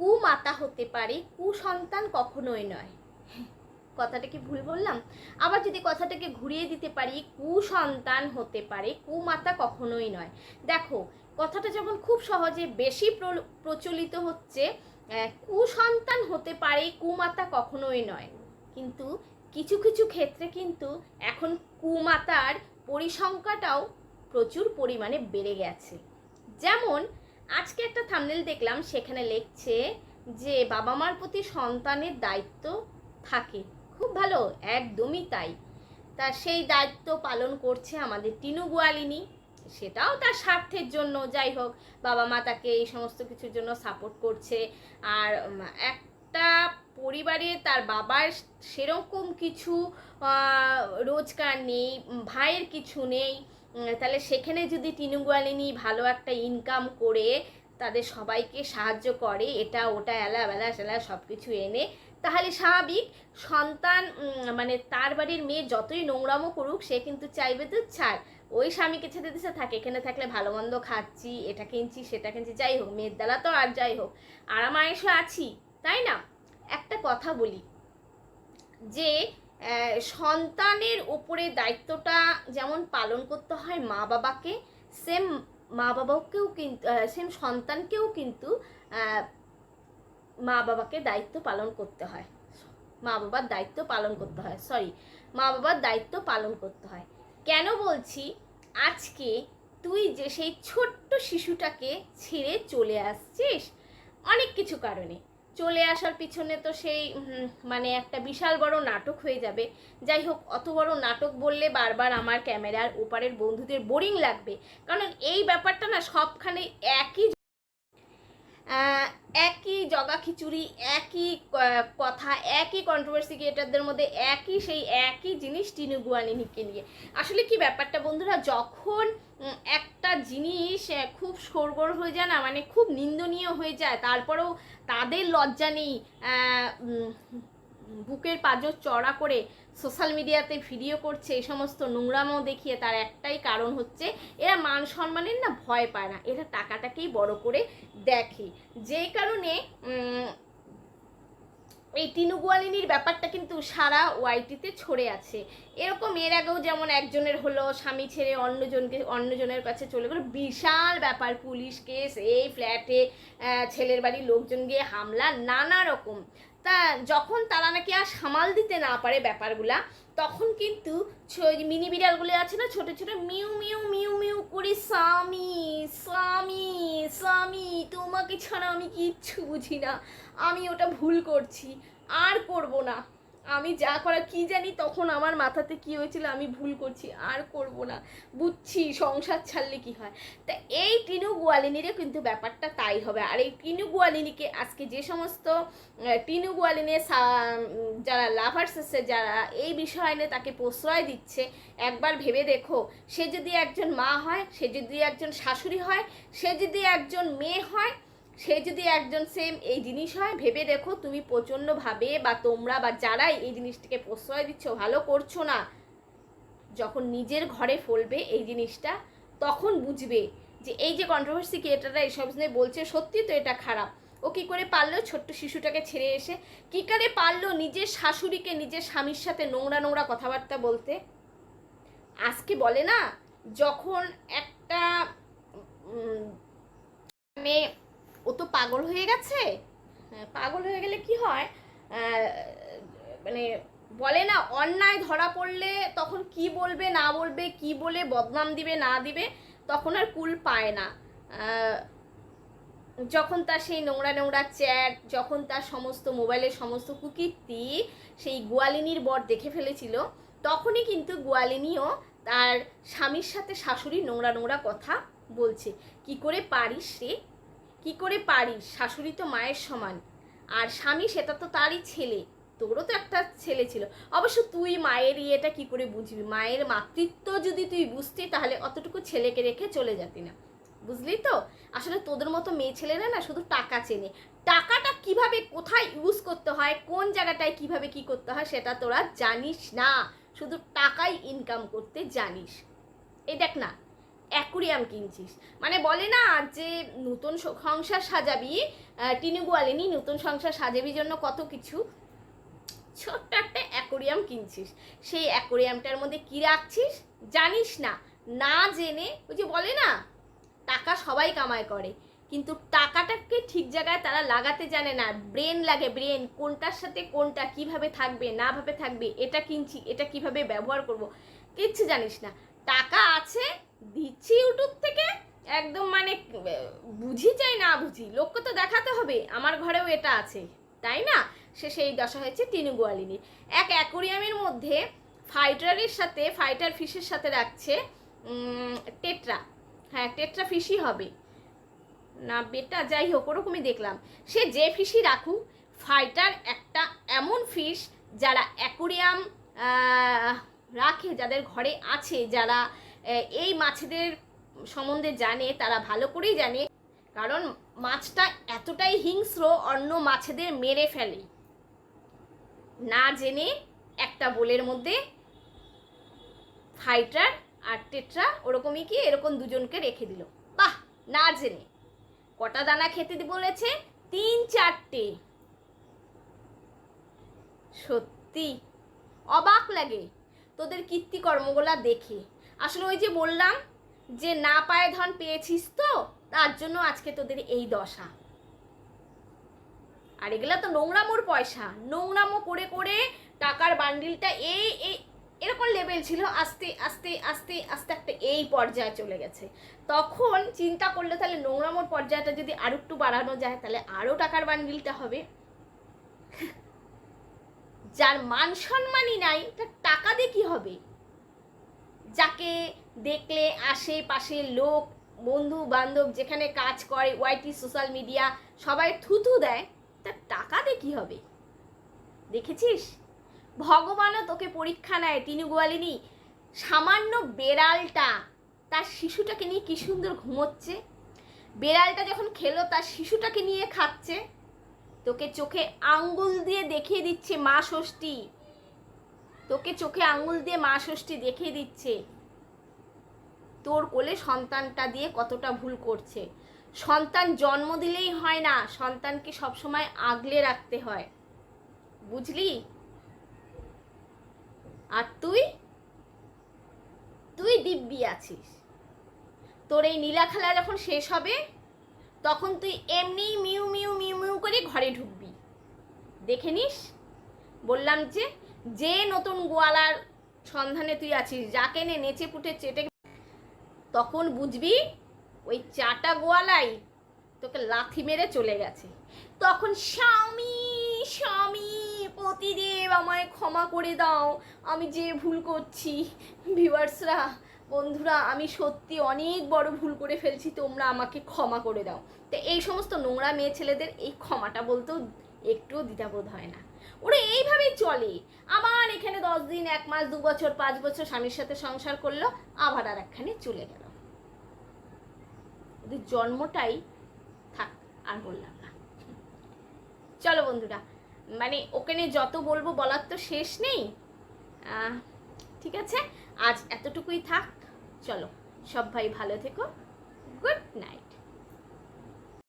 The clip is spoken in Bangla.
কুমাতা হতে পারে, কুসন্তান কখনোই নয়। কথাটা কি ভুল বললাম? আবার যদি কথাটাকে ঘুরিয়ে দিতে পারি, কুসন্তান হতে পারে, কুমাতা কখনোই নয়। দেখো, কথাটা যখন খুব সহজে বেশি প্র- প্রচলিত হচ্ছে কুসন্তান হতে পারে, কুমাতা কখনোই নয়। কিন্তু কিছু কিছু ক্ষেত্রে কিন্তু এখন কুমাতার পরিসংখ্যাটাও প্রচুর পরিমাণে বেড়ে গেছে। যেমন আজকে একটা থামনেল দেখলাম, সেখানে লিখছে যে বাবা মার প্রতি সন্তানের দায়িত্ব থাকে। খুব ভালো, একদমই তাই। তা সেই দায়িত্ব পালন করছে আমাদের টিনু গোয়ালিনী। সেটাও তার স্বার্থের জন্য, যাই হোক বাবা মা তাকে এই সমস্ত কিছুর জন্য সাপোর্ট করছে। আর একটা পরিবারে তার বাবার সেরকম কিছু রোজগার নেই, ভাইয়ের কিছু নেই। তাহলে সেখানে যদি গোয়ালিনী ভালো একটা ইনকাম করে তাদের সবাইকে সাহায্য করে, এটা ওটা এলা বেলা সেলা সব কিছু এনে, তাহলে স্বাভাবিক সন্তান মানে তার বাড়ির মেয়ে যতই নোংরামো করুক, সে কিন্তু চাইবে তো ছাড়। ওই স্বামীকে ছেড়ে দিছে থাকে, এখানে থাকলে ভালো মন্দ খাচ্ছি, এটা কিনছি, সেটা কিনছি, যাই হোক, মেয়ের দ্বারা তো আর যাই হোক। আরাম আয়েসে আছি, তাই না? একটা কথা বলি, যে সন্তানের ওপরে দায়িত্বটা যেমন পালন করতে হয় মা বাবাকে সেম মা বাবাকেও কিন্তু সেম সন্তানকেও কিন্তু মা বাবাকে দায়িত্ব পালন করতে হয়। মা বাবার দায়িত্ব পালন করতে হয় সরি মা বাবার দায়িত্ব পালন করতে হয়। কেন বলছি? আজকে তুই যে সেই ছোট্ট শিশুটাকে ছেড়ে চলে আসছিস, অনেক কিছু কারণে। চলে আসার পিছনে তো সেই মানে একটা বিশাল বড় নাটক হয়ে যাবে। যাই হোক, অত বড় নাটক বললে বারবার আমার ক্যামেরার ওপারের বন্ধুদের বোরিং লাগবে। কারণ এই ব্যাপারটা না সবখানে একই একই জগা খিচুড়ি, একই কথা, একই কন্ট্রোভার্সি ক্রিয়েটারদের মধ্যে একই সেই একই জিনিস টিনু গুয়ানিনিকে নিয়ে। আসলে কি ব্যাপারটা বন্ধুরা? যখন একটা জিনিস খুব সরগোর হয়ে যায় না মানে খুব নিন্দনীয় হয়ে যায়, তারপরেও তাদের লজ্জা নেই বুকের পাঁজর চড়া করে সোশ্যাল মিডিয়াতে ভিডিও করছে, এই সমস্ত নোংরামো দেখিয়ে তার একটাই কারণ হচ্ছে এরা মান সম্মানের না ভয় পায় না, এরা টাকাটাকেই বড় করে দেখে। যেই কারণে এই তিনুগুয়ালিনীর ব্যাপারটা কিন্তু সারা ওয়াইটিতে ছড়ে আছে। এরকম এর আগেও যেমন একজনের হলো, স্বামী ছেড়ে অন্যজনকে, অন্যজনের কাছে চলে গেলো, বিশাল ব্যাপার পুলিশ কেস, এই ফ্ল্যাটে ছেলের বাড়ির লোকজন গিয়ে হামলা, নানা রকম। তা যখন তারা নাকি আর সামাল দিতে না পারে ব্যাপারগুলা তখন কিন্তু মিনি বিড়ালগুলি আছে না, ছোট ছোট, মিউ মিউ মিউ মিউ করে, স্বামী স্বামী স্বামী, তোমাকে ছাড়া আমি কিচ্ছু বুঝি না। আমি ওটা ভুল করছি, আর করব না। আমি যা করা কি জানি তখন আমার মাথাতে কি হয়েছিল আমি ভুল করছি আর করব না। বুঝছি সংসার ছাড়লে কি হয়? তা এই টিনু গোয়ালিনীরও কিন্তু ব্যাপারটা তাই হবে। আর এই টিনু গোয়ালিনীকে আজকে যে সমস্ত টিনু উম, যারা লাভার্স আছে যারা এই বিষয় নিয়ে তাকে প্রশ্রয় দিচ্ছে একবার ভেবে দেখো। সে যদি একজন মা হয় সে যদি একজন শাশুড়ি হয় সে যদি একজন মেয়ে হয় সে যদি একজন সেম এই জিনিস হয়, ভেবে দেখো তুমি প্রচণ্ডভাবে বা তোমরা বা যারাই এই জিনিসটাকে প্রশ্রয় দিচ্ছ, ভালো করছ না, যখন নিজের ঘরে ফলবে এই জিনিসটা, তখন বুঝবে যে এই যে কন্ট্রোভার্সি ক্রিয়েটাররা এইসব নিয়ে বলছে, সত্যি তো এটা খারাপ। ও কি করে পারল? ছোট্ট শিশুটাকে ছেড়ে এসে কী করে পারল নিজের শাশুড়িকে, নিজের স্বামীর সাথে নোংরা নোংরা কথাবার্তা বলতে? আজকে বলে না, যখন একটা মানে ও তো পাগল হয়ে গেছে? হ্যাঁ, পাগল হয়ে গেলে কি হয়? মানে বলে না অন্যায় ধরা পড়লে তখন কি বলবে না বলবে কি বলে বদনাম দিবে না দিবে তখন আর কুল পায় না। যখন তার সেই নোংরা নোংরা চ্যাট যখন তার সমস্ত মোবাইলের সমস্ত কুকীর্তি সেই গোয়ালিনীর বর দেখে ফেলেছিল তখনই কিন্তু গোয়ালিনীও তার স্বামীর সাথে শাশুড়ি নোংরা নোংরা কথা বলছে। কি করে পারিস রে? কি করে পারিস শাশুড়ি তো মায়ের সমান। আর স্বামী, সেটা তো তারই ছেলে। তোরও তো একটা ছেলে ছিল। অবশ্য তুই মায়ের ইয়েটা কি করে বুঝবি? মায়ের মাতৃত্ব যদি তুই বুঝতি, তাহলে অতটুকু ছেলেকে রেখে চলে যেতি না। বুঝলি তো? আসলে তোদের মতো মেয়ে ছেলেরা না শুধু টাকা চেনে। টাকাটা কীভাবে কোথায় ইউজ করতে হয়? কোন জায়গাটায় কীভাবে কি করতে হয়? সেটা তোরা জানিস না। শুধু টাকাই ইনকাম করতে জানিস। এই দেখ না অ্যাকুরিয়াম কিনছিস। মানে বলে না যে নতুন সংসার সাজাবি টিনু গোয়ালিনি নতুন সংসার সাজাবি জন্য কত কিছু। ছোট্ট একটা অ্যাকোরিয়াম কিনছিস। সেই অ্যাকোরিয়ামটার মধ্যে কি রাখছিস জানিস না। না জেনে ওই যে বলে না, টাকা সবাই কামাই করে। কিন্তু টাকাটাকে ঠিক জায়গায় তারা লাগাতে জানে না। ব্রেন লাগে, ব্রেন কোনটার সাথে কোনটা কীভাবে থাকবে, না ভাবে থাকবে, এটা কিনছি, এটা কীভাবে ব্যবহার করব, কিচ্ছু জানিস না। টাকা আছে দিচ্ছি ইউটিউব থেকে? একদম মানে বুঝি চাই না বুঝি। লোককে তো দেখাতে হবে, আমার ঘরেও এটা আছে। তাই না? সে সেই দশা হয়েছে টিনু গোয়ালিনী এক অ্যাকোরিয়ামের মধ্যে ফাইটারের সাথে, ফাইটার ফিশের সাথে রাখছে টেট্রা। হ্যাঁ টেট্রা ফিশই হবে। না, বেটা, যাই হোক, ওরকমই দেখলাম। সে যে ফিশই রাখুক, ফাইটার একটা এমন ফিশ যারা অ্যাকোরিয়াম রাখে, যাদের ঘরে আছে, যারা এই মাছেদের সম্বন্ধে জানে, তারা ভালো করেই জানে, কারণ মাছটা এতটাই হিংস্র, অন্য মাছেদের মেরে ফেলে। না জেনে একটা বোলের মধ্যে ফাইটার আর টেট্রা ওরকমই কি এরকম দুজনকে রেখে দিল। বাহ, না জেনে। কটা দানা খেতে বলেছে? তিন চারটে। সত্যি? অবাক লাগে। তোদের কীর্তিকর্মগুলা দেখে। আসলে ওই যে বললাম যে না পায়ে ধন পেয়েছিস তো, তার জন্য আজকে তোদের এই দশা। আর এগুলা তো নোংরামোর পয়সা। নোংরামো করে করে টাকার বান্ডিলটা এই এরকম লেভেল ছিল, আস্তে আস্তে আস্তে আস্তে একটা এই পর্যায়ে চলে গেছে। তখন চিন্তা করলে তাহলে নোংরামোর পর্যায়টা যদি আরও একটু বাড়ানো যায়, তাহলে আরও টাকার বান্ডিলটা হবে। যার মান সম্মানই নাই, তার টাকা দিয়ে কি হবে? যাকে দেখলে আশেপাশে লোক, বন্ধু বান্ধব যেখানে কাজ করে ওয়াইটি সোশ্যাল মিডিয়া সবাই থুথু দেয় তার টাকা দিয়ে কি হবে? দেখেছিস? ভগবানও তোকে পরীক্ষা নেয় তিনি গোয়ালিনী। সামান্য বেড়ালটা, তার শিশুটাকে নিয়ে কী সুন্দর ঘুমোচ্ছে। বেড়ালটা যখন খেলো, তার শিশুটাকে নিয়ে খাচ্ছে। তোকে চোখে আঙ্গুল দিয়ে দেখিয়ে দিচ্ছে মা ষষ্ঠী। তোকে চোখে আঙুল দিয়ে মা ষষ্ঠী দেখিয়ে দিচ্ছে। তোর কোলে সন্তানটা দিয়ে কতটা ভুল করছে। সন্তান জন্ম দিলেই হয় না, সন্তানকে সবসময় আগলে রাখতে হয়। বুঝলি? আর তুই? তুই দিব্যি আছিস। তোর এই নীলা খেলা যখন শেষ হবে, তখন তুই এমনি মিউ মিউ মিউ মিউ করে ঘরে ঢুকবি। দেখে নিস? বললাম যে যে নতুন গোয়ালার সন্ধানে তুই আছিস, যাকে নে নেচে পুটে চেটে তখন বুঝবি ওই চাটা গোয়ালাই তোকে লাথি মেরে চলে গেছে। তখন স্বামী স্বামী, পতিদেব আমায় ক্ষমা করে দাও, আমি যে ভুল করছি। ভিউয়ার্সরা, বন্ধুরা, আমি সত্যি অনেক বড় ভুল করে ফেলছি, তোমরা আমাকে ক্ষমা করে দাও। তো এই সমস্ত নোংরা মেয়ে ছেলেদের এই ক্ষমাটা বলতেও একটুও দ্বিধাবোধ হয় না। ওরা এইভাবেই চলে। আবার এখানে দশ দিন, এক মাস, দু বছর, পাঁচ বছর স্বামীর সাথে সংসার করল, আবার আর একখানে চলে গেল। ওদের জন্মটাই থাক, আর বললাম না। চলো বন্ধুরা মানে ওখানে যত বলব বলার তো শেষ নেই। ঠিক আছে? আজ এতটুকুই থাক। চলো সব ভাই ভালো থেকো। Good night.